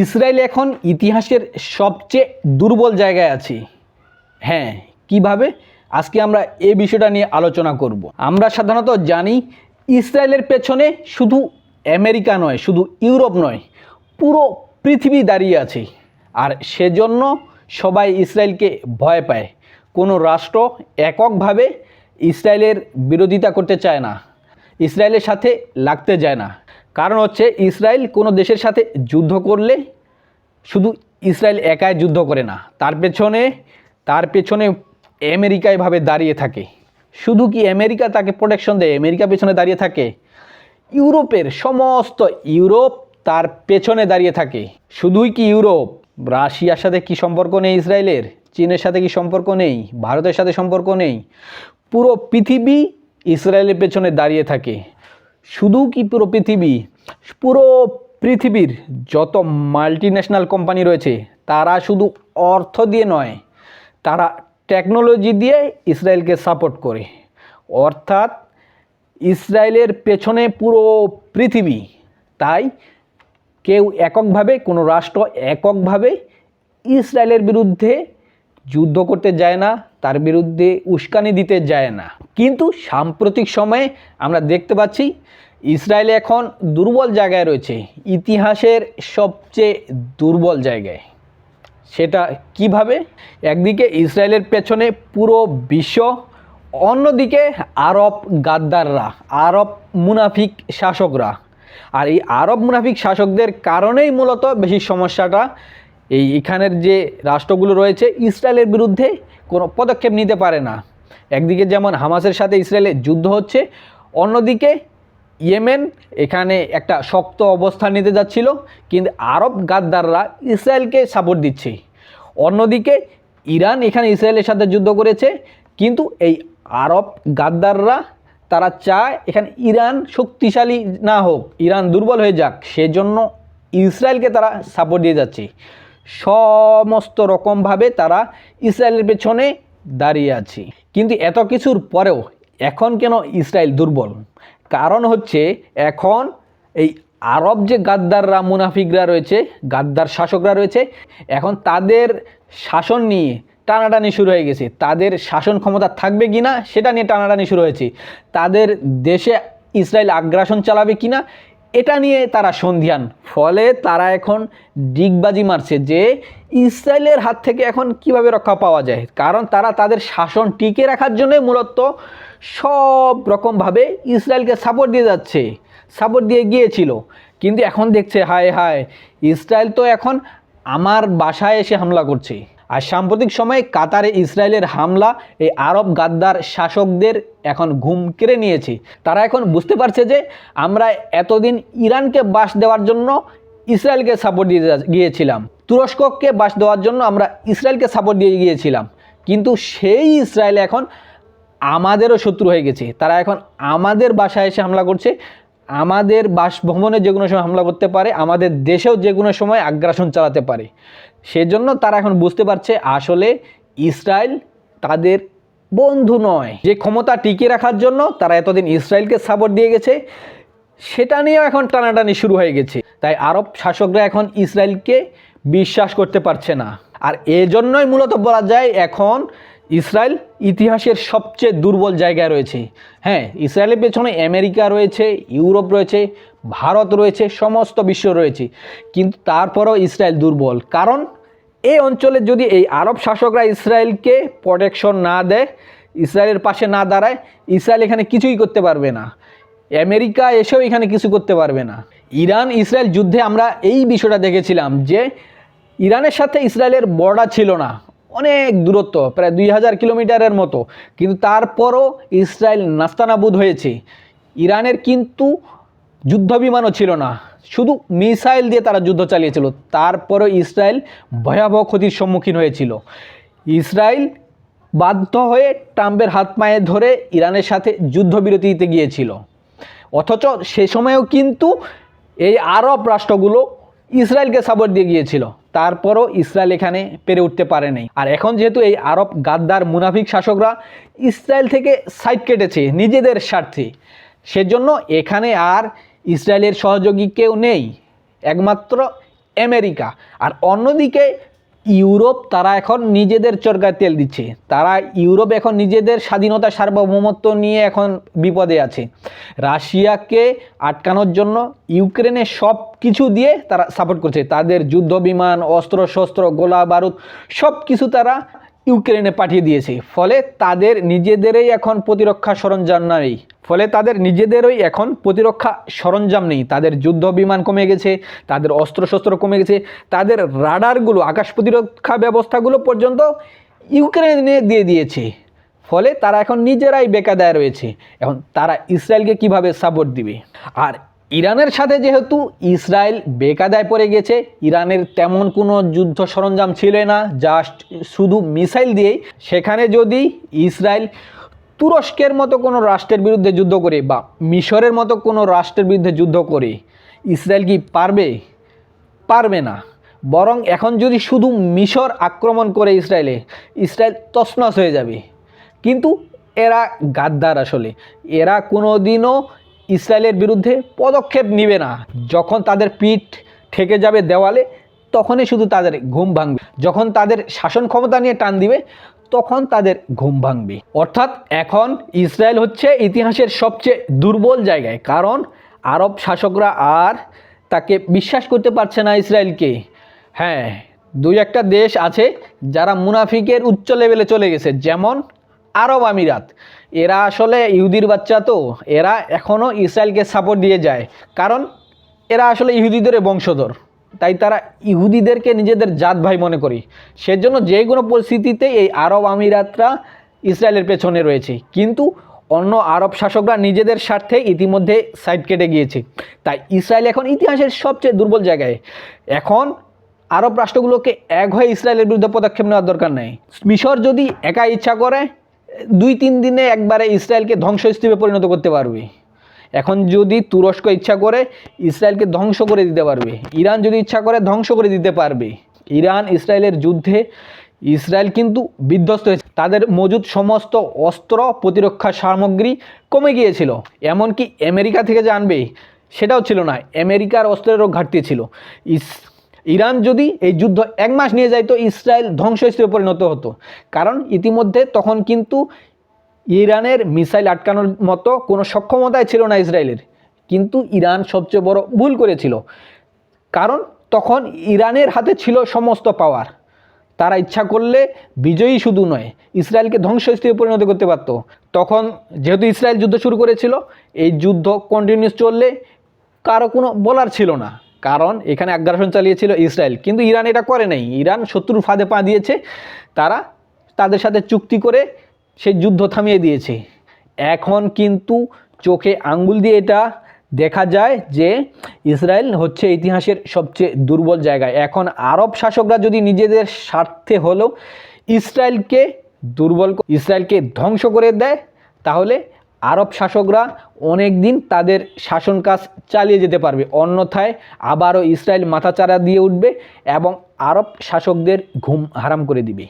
Israel এখন ইতিহাসের সবচেয়ে দুর্বল জায়গায় আছে। হ্যাঁ কীভাবে? আজকে আমরা এ বিষয়টা নিয়ে আলোচনা করব। আমরা সাধারণত জানি ইসরায়েলের পেছনে শুধু আমেরিকা নয়, শুধু ইউরোপ নয়, পুরো পৃথিবী দাঁড়িয়ে আছে। আর সেজন্য সবাই ইসরায়েলকে ভয় পায়। কোনো রাষ্ট্র এককভাবে ইসরায়েলের বিরোধিতা করতে চায় না, ইসরায়েলের সাথে লাগতে যায় না। কারণ হচ্ছে ইসরায়েল কোনো দেশের সাথে যুদ্ধ করলে শুধু ইসরায়েল একাই যুদ্ধ করে না, তার পেছনে তার পেছনে আমেরিকা এভাবে দাঁড়িয়ে থাকে। শুধু কি আমেরিকা তাকে প্রোটেকশন দেয়? আমেরিকা পেছনে দাঁড়িয়ে থাকে। ইউরোপের সমস্ত ইউরোপ তার পেছনে দাঁড়িয়ে থাকে। শুধুই কি ইউরোপ? রাশিয়ার সাথে কি সম্পর্ক নেই ইসরায়েলের? চীনের সাথে কি সম্পর্ক নেই? ভারতের সাথে সম্পর্ক নেই। পুরো পৃথিবী ইসরায়েলের পেছনে দাঁড়িয়ে থাকে। শুধু কি পুরো পৃথিবী? পুরো পৃথিবীর যত মাল্টি ন্যাশনাল কোম্পানি রয়েছে, তারা শুধু অর্থ দিয়ে নয়, তারা টেকনোলজি দিয়ে ইসরায়েলকে সাপোর্ট করে। অর্থাৎ ইসরায়েলের পেছনে পুরো পৃথিবী। তাই কেউ এককভাবে, কোনো রাষ্ট্র এককভাবে ইসরায়েলের বিরুদ্ধে যুদ্ধ করতে যায় না। তার বিরুদ্ধে উস্কানি দিতে যায় না। কিন্তু সাম্প্রতিক সময়ে আমরা দেখতে পাচ্ছি, ইসরায়েল এখন দুর্বল জায়গায় রয়েছে। ইতিহাসের সবচেয়ে দুর্বল জায়গায়। সেটা কীভাবে? একদিকে ইসরায়েলের পেছনে পুরো বিশ্ব, অন্যদিকে আরব গাদ্দাররা, আরব মুনাফিক শাসকরা। আর এই আরব মুনাফিক শাসকদের কারণেই মূলত বেশি সমস্যাটা এই এখানের যে রাষ্ট্রগুলো রয়েছে, ইসরায়েলের বিরুদ্ধে কোনো পদক্ষেপ নিতে পারে না। একদিকে যেমন হামাসের সাথে ইসরায়েলের যুদ্ধ হচ্ছে, অন্যদিকে ইয়েমেন এখানে একটা শক্ত অবস্থান নিতে যাচ্ছিল, কিন্তু আরব গাদ্দাররা ইসরায়েলকে সাপোর্ট দিচ্ছে। অন্যদিকে ইরান এখানে ইসরায়েলের সাথে যুদ্ধ করেছে, কিন্তু এই আরব গাদ্দাররা, তারা চায় এখানে ইরান শক্তিশালী না হোক, ইরান দুর্বল হয়ে যাক, সেজন্য ইসরায়েলকে তারা সাপোর্ট দিয়ে যাচ্ছে। সমস্ত রকমভাবে তারা ইসরায়েলের পেছনে দাঁড়িয়ে আছে। কিন্তু এত কিছুর পরেও এখন কেন ইসরায়েল দুর্বল? কারণ হচ্ছে এখন এই আরব যে গাদ্দাররা, মুনাফিকরা রয়েছে, গাদ্দার শাসকরা রয়েছে, এখন তাদের শাসন নিয়ে টানাটানি শুরু হয়ে গেছে। তাদের শাসন ক্ষমতা থাকবে কি না সেটা নিয়ে টানাটানি শুরু হয়েছে। তাদের দেশে ইসরায়েল আগ্রাসন চালাবে কি না এটা নিয়ে তারা সন্ধিয়ান ফলে তারা এখন ডিগবাজি মারছে যে ইসরায়েলের হাত থেকে এখন কীভাবে রক্ষা পাওয়া যায়। কারণ তারা তাদের শাসন টিকে রাখার জন্য মূলত সব রকমভাবে ইসরায়েলকে সাপোর্ট দিয়ে যাচ্ছে সাপোর্ট দিয়ে গিয়েছিল। কিন্তু এখন দেখছে, হায় হায়, ইসরায়েল তো এখন আমার বাসায় এসে হামলা করছে। আর সাম্প্রতিক সময়ে কাতারে ইসরায়েলের হামলা এই আরব গাদ্দার শাসকদের এখন ঘুম কেড়ে নিয়েছে। তারা এখন বুঝতে পারছে যে আমরা এতদিন ইরানকে বাস দেওয়ার জন্য ইসরায়েলকে সাপোর্ট দিয়ে গিয়েছিলাম। তুরস্ককে বাস দেওয়ার জন্য আমরা ইসরায়েলকে সাপোর্ট দিয়ে গিয়েছিলাম। কিন্তু সেই ইসরায়েল এখন আমাদেরও শত্রু হয়ে গেছে। তারা এখন আমাদের বাসায় এসে হামলা করছে। আমাদের বাসভবনে যে কোনো সময় হামলা করতে পারে। আমাদের দেশেও যে কোনো সময় আগ্রাসন চালাতে পারে। সেজন্য তারা এখন বুঝতে পারছে আসলে ইসরায়েল তাদের বন্ধু নয়। যে ক্ষমতা টিকিয়ে রাখার জন্য তারা এতদিন ইসরায়েলকে সাপোর্ট দিয়ে গেছে, সেটা নিয়েও এখন টানাটানি শুরু হয়ে গেছে। তাই আরব শাসকরা এখন ইসরায়েলকে বিশ্বাস করতে পারছে না। আর এজন্যই মূলত বলা যায় এখন ইসরায়েল ইতিহাসের সবচেয়ে দুর্বল জায়গায় রয়েছে। হ্যাঁ ইসরায়েলের পেছনে আমেরিকা রয়েছে, ইউরোপ রয়েছে ভারত রয়েছে, সমস্ত বিশ্ব রয়েছে। কিন্তু তারপরেও ইসরায়েল দুর্বল। কারণ এই অঞ্চলে যদি এই আরব শাসকরা ইসরায়েলকে প্রোটেকশন না দেয়, ইসরায়েলের পাশে না দাঁড়ায়, ইসরায়েল এখানে কিছুই করতে পারবে না। আমেরিকা এসেও এখানে কিছু করতে পারবে না। ইরান, ইসরায়েল যুদ্ধে আমরা এই বিষয়টা দেখেছিলাম যে ইরানের সাথে ইসরায়েলের বর্ডার ছিল না। অনেক দূরত্ব, প্রায় দুই হাজার কিলোমিটারের মতো। কিন্তু তারপরও ইসরায়েল নাস্তানাবুদ হয়েছে। ইরানের কিন্তু যুদ্ধ বিমানও ছিল না। শুধু মিসাইল দিয়ে তারা যুদ্ধ চালিয়েছিল। তারপরেও ইসরায়েল ভয়াবহ ক্ষতির সম্মুখীন হয়েছিল। ইসরায়েল বাধ্য হয়ে ট্রাম্পের হাত পায়ে ধরে ইরানের সাথে যুদ্ধবিরতি দিতে গিয়েছিল। অথচ সে সময়েও কিন্তু এই আরব রাষ্ট্রগুলো ইসরায়েলকে সাপোর্ট দিয়ে গিয়েছিল। তারপরও ইসরায়েল এখানে পেরে উঠতে পারে নাই। আর এখন যেহেতু এই আরব গাদ্দার মুনাফিক শাসকরা ইসরায়েল থেকে সাইড কেটেছে নিজেদের স্বার্থে, সেজন্য এখানে আর ইসরায়েলের সহযোগী কেউ নেই, একমাত্র আমেরিকা। আর অন্যদিকে, ইউরোপ তারা এখন নিজেদের চরকায় তেল দিচ্ছে। তারা ইউরোপ এখন নিজেদের স্বাধীনতা, সার্বভৌমত্ব নিয়ে এখন বিপদে আছে। রাশিয়াকে আটকানোর জন্য ইউক্রেনে সব কিছু দিয়ে তারা সাপোর্ট করছে। তাদের যুদ্ধ বিমান অস্ত্র শস্ত্র গোলা বারুদ সব কিছু তারা ইউক্রেনে পাঠিয়ে দিয়েছে। ফলে তাদের নিজেদেরই এখন প্রতিরক্ষা সরঞ্জাম নেই। ফলে তাদের নিজেদেরই এখন প্রতিরক্ষা সরঞ্জাম নেই। তাদের যুদ্ধ বিমান কমে গেছে, তাদের অস্ত্রশস্ত্র কমে গেছে, তাদের রাডারগুলো, আকাশ প্রতিরক্ষা ব্যবস্থাগুলো পর্যন্ত ইউক্রেনে দিয়ে দিয়েছে। ফলে তারা এখন নিজেরাই বেকাদায় রয়েছে। এখন তারা ইসরায়েলকে কীভাবে সাপোর্ট দিবে? আর ইরানের সাথে যেহেতু ইসরায়েল বেকাদায় পড়ে গেছে, ইরানের তেমন কোনো যুদ্ধ সরঞ্জাম ছিল না জাস্ট শুধু মিসাইল দিয়েই। সেখানে যদি ইসরায়েল তুরস্কের মতো কোনো রাষ্ট্রের বিরুদ্ধে যুদ্ধ করে বা মিশরের মতো কোনো রাষ্ট্রের বিরুদ্ধে যুদ্ধ করে, ইসরায়েল কি পারবে? পারবে না। বরং এখন যদি শুধু মিশর আক্রমণ করে ইসরায়েলে, ইসরায়েল তছনছ হয়ে যাবে। কিন্তু এরা গাদ্দার আসলে। এরা কোনো দিনও ইসরায়েলের বিরুদ্ধে পদক্ষেপ নিবে না। যখন তাদের পিঠ ঠেকে যাবে দেওয়ালে, তখনই শুধু তাদের ঘুম ভাঙবে। যখন তাদের শাসন ক্ষমতা নিয়ে টান দিবে, তখন তাদের ঘুম ভাঙবে। অর্থাৎ এখন ইসরায়েল হচ্ছে ইতিহাসের সবচেয়ে দুর্বল জায়গায়, কারণ আরব শাসকরা আর তাকে বিশ্বাস করতে পারছে না ইসরায়েলকে। হ্যাঁ দুই একটা দেশ আছে যারা মুনাফিকের উচ্চ লেভেলে চলে গেছে, যেমন আরব আমিরাত। এরা আসলে ইহুদির বাচ্চা তো, এরা এখনও ইসরায়েলকে সাপোর্ট দিয়ে যায়। কারণ এরা আসলে ইহুদিদের বংশধর। তাই তারা ইহুদিদেরকে নিজেদের জাত ভাই মনে করি। সেজন্য যে কোনো পরিস্থিতিতে এই আরব আমিরাতরা ইসরায়েলের পেছনে রয়েছে। কিন্তু অন্য আরব শাসকরা নিজেদের স্বার্থে ইতিমধ্যে সাইড কেটে গিয়েছে। তাই ইসরায়েল এখন ইতিহাসের সবচেয়ে দুর্বল জায়গায়। এখন আরব রাষ্ট্রগুলোকে এক হয়ে ইসরায়েলের বিরুদ্ধে পদক্ষেপ নেওয়ার দরকার নেই। মিশর যদি একা ইচ্ছা করে দুই তিন দিনে একবারে ইসরায়েলকে ধ্বংসস্তূপে পরিণত করতে পারবে। এখন যদি তুরস্ক ইচ্ছা করে ইসরায়েলকে ধ্বংস করে দিতে পারবে, ইরান যদি ইচ্ছা করে ধ্বংস করে দিতে পারবে, ইরান ইসরায়েলের যুদ্ধে ইসরায়েল কিন্তু বিধ্বস্ত হয়েছে। তাদের মজুদ সমস্ত অস্ত্র প্রতিরক্ষা সামগ্রী কমে গিয়েছিল, এমনকি আমেরিকা থেকে যে আনবে সেটাও ছিল না, আমেরিকার অস্ত্রেরও ঘাটতি ছিল। ইস ইরান যদি এই যুদ্ধ এক মাস নিয়ে যায় তো ইসরায়েল ধ্বংসস্তূপে পরিণত হতো। কারণ ইতিমধ্যে তখন কিন্তু ইরানের মিসাইল আটকানোর মতো কোনো সক্ষমতাই ছিল না ইসরায়েলের। কিন্তু ইরান সবচেয়ে বড় ভুল করেছিল। কারণ তখন ইরানের হাতে ছিল সমস্ত পাওয়ার। তারা ইচ্ছা করলে বিজয়ী শুধু নয়, ইসরায়েলকে ধ্বংসস্তূপে পরিণত করতে পারত। তখন যেহেতু ইসরায়েল যুদ্ধ শুরু করেছিল, এই যুদ্ধ কন্টিনিউস চললে কারও কোনো বলার ছিল না। কারণ এখানে আগ্রাসন চালিয়েছিল ইসরায়েল। কিন্তু ইরান এটা করে নাই। ইরান শত্রুর ফাঁদে পা দিয়েছে। তারা তাদের সাথে চুক্তি করে সেই যুদ্ধ থামিয়ে দিয়েছে। এখন কিন্তু চোখে আঙ্গুল দিয়ে এটা দেখা যায় যে ইসরায়েল হচ্ছে ইতিহাসের সবচেয়ে দুর্বল জায়গায়। এখন আরব শাসকরা যদি নিজেদের স্বার্থে হলেও ইসরায়েলকে দুর্বল ইসরায়েলকে ধ্বংস করে দেয়, তাহলে আরব শাসকরা অনেক দিন তাদের শাসন কাজ চালিয়ে যেতে পারবে। অন্যথায় আবারও ইসরায়েল মাথাচাড়া দিয়ে উঠবে এবং আরব শাসকদের ঘুম হারাম করে দিবে।